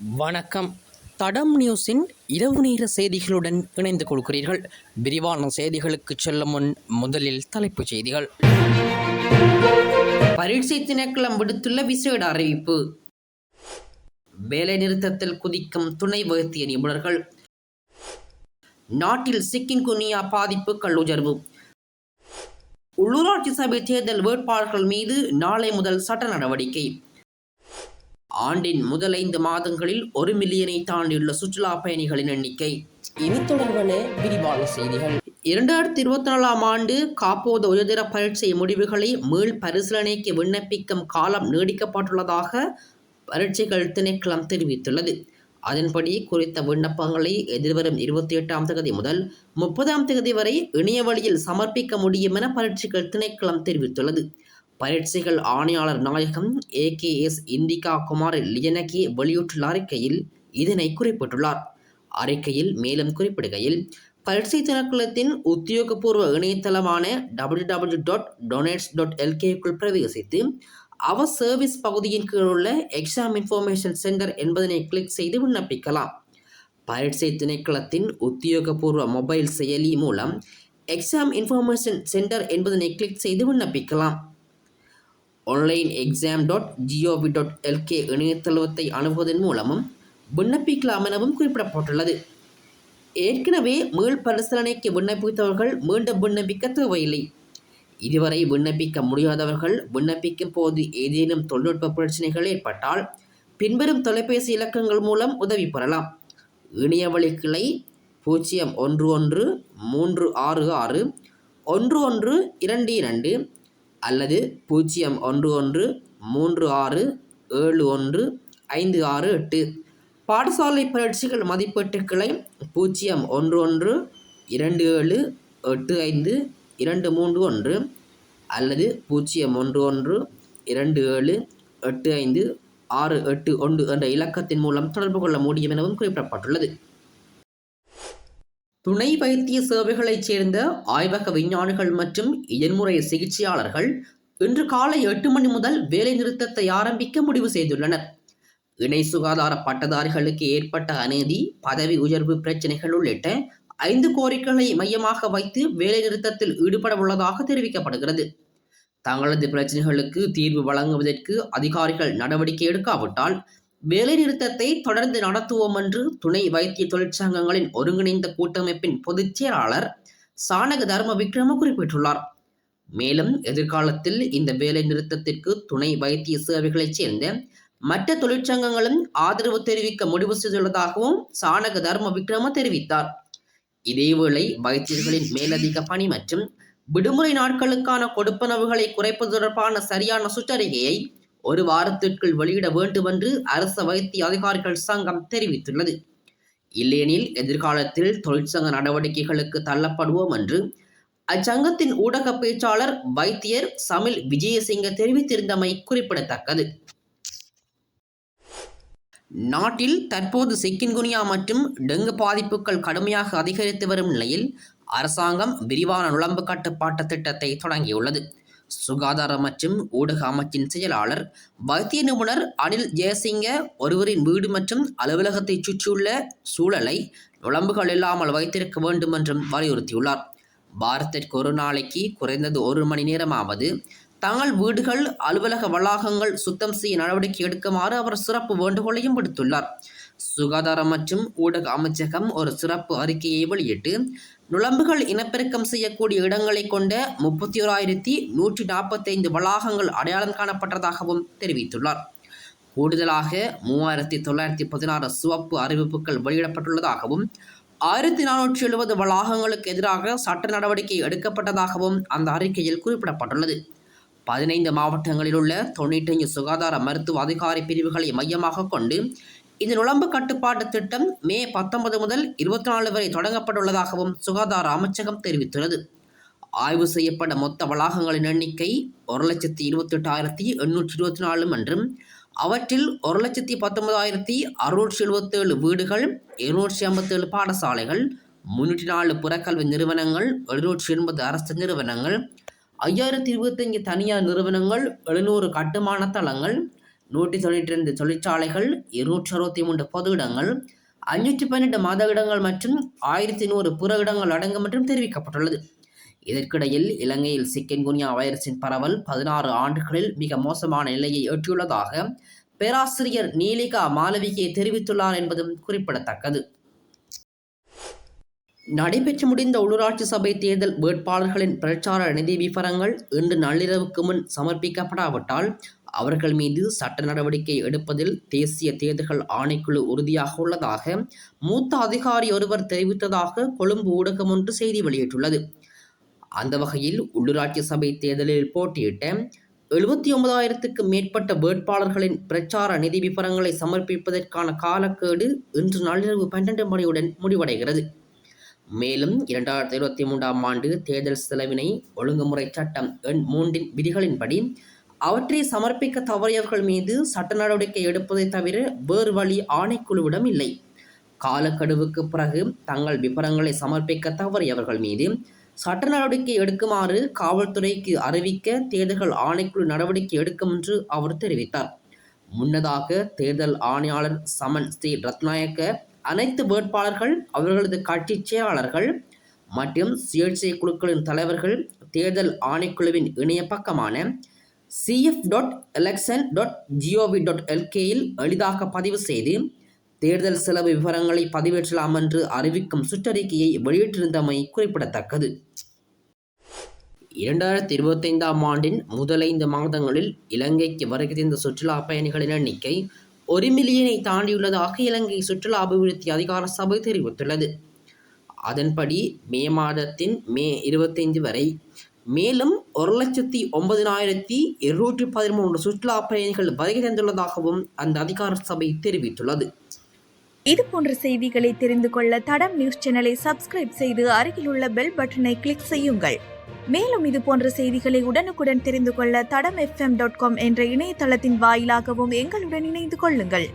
வணக்கம். தடம் நியூஸின் இரவு நேர செய்திகளுடன் இணைந்து கொள்கிறீர்கள். விரிவான செய்திகளுக்கு செல்லும் முன் முதலில் தலைப்புச் செய்திகள். பரீட்சை திணைக்களம் விடுத்துள்ள விசேட அறிவிப்பு. வேலைநிறுத்தத்தில் குதிக்கும் துணை வைத்திய நிபுணர்கள். நாட்டில் சிக்கின் குனியா பாதிப்பு கல்லுஜர்வு உள்ளூராட்சி சபை தேர்தல் வேட்பாளர்கள் மீது நாளை முதல் சட்ட நடவடிக்கை. ஆண்டின் முதல் ஐந்து மாதங்களில் ஒரு மில்லியனை தாண்டியுள்ள சுற்றுலா பயணிகளின் எண்ணிக்கை. இனி தொடர்பான விரிவான செய்திகள். இரண்டாயிரத்தி இருபத்தி நாலாம் ஆண்டு காப்போத உயர்தர பரீட்சை முடிவுகளை மீள் பரிசீலனைக்கு விண்ணப்பிக்கும் காலம் நீடிக்கப்பட்டுள்ளதாக பரீட்சைகள் திணைக்களம் தெரிவித்துள்ளது. அதன்படி குறித்த விண்ணப்பங்களை எதிர்வரும் இருபத்தி எட்டாம் தேதி முதல் முப்பதாம் தேதி வரை இணைய வழியில் சமர்ப்பிக்க முடியும் என பரீட்சைகள் திணைக்களம் தெரிவித்துள்ளது. பரீட்சைகள் ஆணையாளர் நாயகம் A K S Indika Kumar Liyanage வெளியிட்டுள்ள அறிக்கையில் இதனை குறிப்பிட்டுள்ளார். அறிக்கையில் மேலும் குறிப்பிடுகையில் பரீட்சை திணைக்களத்தின் உத்தியோகபூர்வ இணையதளமான W W dot doenets dot எல்கேக்குள் பிரவேசித்து அவர் சர்வீஸ் பகுதியின் கீழ் உள்ள எக்ஸாம் இன்ஃபர்மேஷன் சென்டர் என்பதனை கிளிக் செய்து விண்ணப்பிக்கலாம். பரீட்சை திணைக்களத்தின் உத்தியோகபூர்வ மொபைல் செயலி மூலம் எக்ஸாம் இன்ஃபர்மேஷன் சென்டர் என்பதனை கிளிக் செய்து விண்ணப்பிக்கலாம். Online exam dot GOV dot LK இணையதளத்தை அணுகுவதன் மூலமும் விண்ணப்பிக்கலாம் எனவும் குறிப்பிடப்பட்டுள்ளது. ஏற்கனவே மீள் பரிசீலனைக்கு விண்ணப்பித்தவர்கள் மீண்டும் விண்ணப்பிக்க தேவையில்லை. இதுவரை விண்ணப்பிக்க முடியாதவர்கள் விண்ணப்பிக்கும் போது ஏதேனும் தொழில்நுட்ப பிரச்சனைகள் ஏற்பட்டால் பின்வரும் தொலைபேசி இலக்கங்கள் மூலம் உதவி பெறலாம். இணையவழி கிளை பூஜ்ஜியம் ஒன்று ஒன்று மூன்று ஆறு ஆறு ஒன்று ஒன்று இரண்டு இரண்டு அல்லது பூஜ்ஜியம் ஒன்று ஒன்று மூன்று ஆறு ஏழு ஒன்று ஐந்து ஆறு எட்டு. பாடசாலை பயிற்சிகள் மதிப்பீட்டு கிளை பூஜ்ஜியம் ஒன்று ஒன்று இரண்டு ஏழு எட்டு ஐந்து இரண்டு மூன்று ஒன்று அல்லது பூஜ்ஜியம் ஒன்று ஒன்று இரண்டு ஏழு எட்டு ஐந்து ஆறு எட்டு ஒன்று என்ற இலக்கத்தின் மூலம் தொடர்பு கொள்ள முடியும் எனவும் குறிப்பிடப்பட்டுள்ளது. துணை வைத்திய சேவைகளைச் சேர்ந்த ஆய்வக விஞ்ஞானிகள் மற்றும் இயன்முறை சிகிச்சையாளர்கள் இன்று காலை எட்டு மணி முதல் வேலை நிறுத்தத்தை ஆரம்பிக்க முடிவு செய்துள்ளனர். இணை சுகாதார பட்டதாரிகளுக்கு ஏற்பட்ட அநீதி பதவி உயர்வு பிரச்சனைகள் உள்ளிட்ட ஐந்து கோரிக்கைகளை மையமாக வைத்து வேலை நிறுத்தத்தில் ஈடுபட உள்ளதாக தெரிவிக்கப்படுகிறது. தங்களது பிரச்சனைகளுக்கு தீர்வு வழங்குவதற்கு அதிகாரிகள் நடவடிக்கை எடுக்காவிட்டால் வேலைநிறுத்தத்தை தொடர்ந்து நடத்துவோம் என்று துணை வைத்திய தொழிற்சங்கங்களின் ஒருங்கிணைந்த கூட்டமைப்பின் பொதுச் செயலாளர் சானக தர்ம விக்ரம குறிப்பிட்டுள்ளார். மேலும் எதிர்காலத்தில் இந்த வேலை நிறுத்தத்திற்கு துணை வைத்திய சேவைகளைச் சேர்ந்த மற்ற தொழிற்சங்கங்களும் ஆதரவு தெரிவிக்க முடிவு செய்துள்ளதாகவும் சானக தர்ம விக்ரம தெரிவித்தார். இதேவேளை வைத்தியர்களின் மேலதிக பணி மற்றும் விடுமுறை நாட்களுக்கான கொடுப்பனவுகளை குறைப்பது தொடர்பான சரியான சுற்றறிக்கையை ஒரு வாரத்திற்குள் வெளியிட வேண்டும் என்று அரச வைத்திய அதிகாரிகள் சங்கம் தெரிவித்துள்ளது. இல்லையெனில் எதிர்காலத்தில் தொழிற்சங்க நடவடிக்கைகளுக்கு தள்ளப்படுவோம் என்று அச்சங்கத்தின் ஊடக பேச்சாளர் வைத்தியர் சமில் விஜயசிங்க தெரிவித்திருந்தமை குறிப்பிடத்தக்கது. நாட்டில் தற்போது சிக்கின்குனியா மற்றும் டெங்கு பாதிப்புகள் கடுமையாக அதிகரித்து வரும் நிலையில் அரசாங்கம் விரிவான நுழம்பு கட்டுப்பாட்டு திட்டத்தை தொடங்கியுள்ளது. சுகாதார மற்றும் ஊடக அமைச்சின் செயலாளர் வைத்திய நிபுணர் அனில் ஜெயசிங்க ஒருவரின் வீடு மற்றும் அலுவலகத்தை சுற்றியுள்ள சூழலை நுழம்புகள் இல்லாமல் வைத்திருக்க வேண்டும் என்றும் வலியுறுத்தியுள்ளார். பாரத்திற்கு ஒரு நாளைக்கு குறைந்தது ஒரு மணி நேரமாவது தங்கள் வீடுகள் அலுவலக வளாகங்கள் சுத்தம் செய்ய நடவடிக்கை எடுக்குமாறு அவர் சிறப்பு வேண்டுகோளையும் விடுத்துள்ளார். சுகாதாரம் மற்றும் ஊடக அமைச்சகம் ஒரு சிறப்பு அறிக்கையை வெளியிட்டு நுழம்புகள் இனப்பெருக்கம் செய்யக்கூடிய இடங்களை கொண்ட முப்பத்தி ஓராயிரத்தி நூற்றி நாற்பத்தைந்து வளாகங்கள் அடையாளம் காணப்பட்டதாகவும் தெரிவித்துள்ளார். கூடுதலாக மூவாயிரத்தி தொள்ளாயிரத்தி பதினாறு சிவப்பு அறிவிப்புகள் வெளியிடப்பட்டுள்ளதாகவும் ஆயிரத்தி நானூற்றி எழுபது வளாகங்களுக்கு எதிராக சட்ட நடவடிக்கை எடுக்கப்பட்டதாகவும் அந்த அறிக்கையில் குறிப்பிடப்பட்டுள்ளது. பதினைந்து மாவட்டங்களில் உள்ள தொண்ணூற்றஞ்சு சுகாதார மருத்துவ அதிகாரி பிரிவுகளை மையமாக கொண்டு இந்த நுழம்பு கட்டுப்பாட்டு திட்டம் மே பத்தொன்பது முதல் இருபத்தி நாலு வரை தொடங்கப்பட்டுள்ளதாகவும் சுகாதார அமைச்சகம் தெரிவித்துள்ளது. ஆய்வு செய்யப்பட்ட மொத்த வளாகங்களின் எண்ணிக்கை ஒரு லட்சத்தி இருபத்தெட்டாயிரத்தி எண்ணூற்றி இருபத்தி நாலு என்றும் அவற்றில் ஒரு லட்சத்தி பத்தொன்பதாயிரத்தி அறுநூற்றி எழுபத்தேழு வீடுகள் இருநூற்றி ஐம்பத்தேழு பாடசாலைகள் முன்னூற்றி நாலு புறக்கல்வி நிறுவனங்கள் எழுநூற்றி எண்பது அரசு நிறுவனங்கள் ஐயாயிரத்தி இருபத்தஞ்சு தனியார் நிறுவனங்கள் எழுநூறு கட்டுமான தளங்கள் நூற்றி தொண்ணூற்றி ரெண்டு தொழிற்சாலைகள் இருநூற்றி அறுபத்தி மூன்று பொது இடங்கள் அஞ்சூற்றி பன்னெண்டு மத இடங்கள் மற்றும் ஆயிரத்தி நூறு புற இடங்கள் அடங்கும் என்றும் தெரிவிக்கப்பட்டுள்ளது. இதற்கிடையில் இலங்கையில் சிக்கன்குனியா வைரஸின் பரவல் பதினாறு ஆண்டுகளில் மிக மோசமான நிலையை எட்டியுள்ளதாக பேராசிரியர் நீலிகா மாலவிகே தெரிவித்துள்ளார் என்பதும் குறிப்பிடத்தக்கது. நடைபெற்று முடிந்த உள்ளூராட்சி சபை தேர்தல் வேட்பாளர்களின் பிரச்சார நிதி விவரங்கள் இன்று நள்ளிரவுக்கு முன் சமர்ப்பிக்கப்படாவிட்டால் அவர்கள் மீது சட்ட நடவடிக்கை எடுப்பதில் தேசிய தேர்தல்கள் ஆணைக்குழு உறுதியாக உள்ளதாக மூத்த அதிகாரி ஒருவர் தெரிவித்ததாக கொழும்பு ஊடகம் ஒன்று செய்தி வெளியிட்டுள்ளது. அந்த வகையில் உள்ளூராட்சி சபை தேர்தலில் போட்டியிட்ட எழுபத்தி ஒன்பதாயிரத்துக்கு மேற்பட்ட வேட்பாளர்களின் பிரச்சார நிதி விவரங்களை சமர்ப்பிப்பதற்கான காலக்கேடு இன்று நள்ளிரவு பன்னெண்டு மணியுடன் முடிவடைகிறது. மேலும் இரண்டாயிரத்தி இருபத்தி மூன்றாம் ஆண்டு தேர்தல் செலவினை ஒழுங்குமுறை சட்டம் எண் மூன்றின் விதிகளின்படி அவற்றை சமர்ப்பிக்க தவறியவர்கள் மீது சட்ட நடவடிக்கை எடுப்பதை தவிர வேறு வழி ஆணைக்குழுவிடம் இல்லை. காலக்கெடுவுக்கு பிறகு தங்கள் விபரங்களை சமர்ப்பிக்க தவறியவர்கள் மீது சட்ட நடவடிக்கை எடுக்குமாறு காவல்துறைக்கு அறிவிக்க தேர்தல்கள் ஆணைக்குழு நடவடிக்கை எடுக்கும் என்று அவர் தெரிவித்தார். முன்னதாக தேர்தல் ஆணையாளர் சமன் ஸ்ரீ ரத்நாயக்க அனைத்து வேட்பாளர்கள் அவர்களது கட்சி செயலாளர்கள் மற்றும் சுயேட்சை குழுக்களின் தலைவர்கள் தேர்தல் ஆணைக்குழுவின் இணைய பக்கமான CF dot election dot GOV dot எல்கேயில் எளிதாக பதிவு செய்து தேர்தல் செலவு விவரங்களை பதிவேற்றலாம் என்று அறிவிக்கும் சுற்றறிக்கையை வெளியிட்டிருந்தமை குறிப்பிடத்தக்கது. இரண்டாயிரத்தி இருபத்தைந்தாம் ஆண்டின் முதலைந்து மாதங்களில் இலங்கைக்கு வருகை தந்த சுற்றுலா பயணிகளின் எண்ணிக்கை ஒரு மில்லியனை தாண்டியுள்ளதாக இலங்கை சுற்றுலா அபிவிருத்தி அதிகார சபை தெரிவித்துள்ளது. அதன்படி மே மாதத்தின் மே இருபத்தைந்து வரை மேலும் ஒரு லட்சத்தி ஒன்பதினாயிரத்தி இருநூற்றி பதிமூன்று சுற்றுலா பயணிகள் வருகை தந்துள்ளதாகவும் அந்த அதிகார சபை தெரிவித்துள்ளது. இது போன்ற செய்திகளை தெரிந்து கொள்ள தடம் நியூஸ் சேனலை சப்ஸ்கிரைப் செய்து அருகில் உள்ள பெல் பட்டனை கிளிக் செய்யுங்கள். மேலும் இது போன்ற செய்திகளை உடனுக்குடன் தெரிந்து கொள்ள தடம் எஃப்எம் டாட் காம் என்ற இணையதளத்தின் வாயிலாகவும் எங்களுடன் இணைந்து கொள்ளுங்கள்.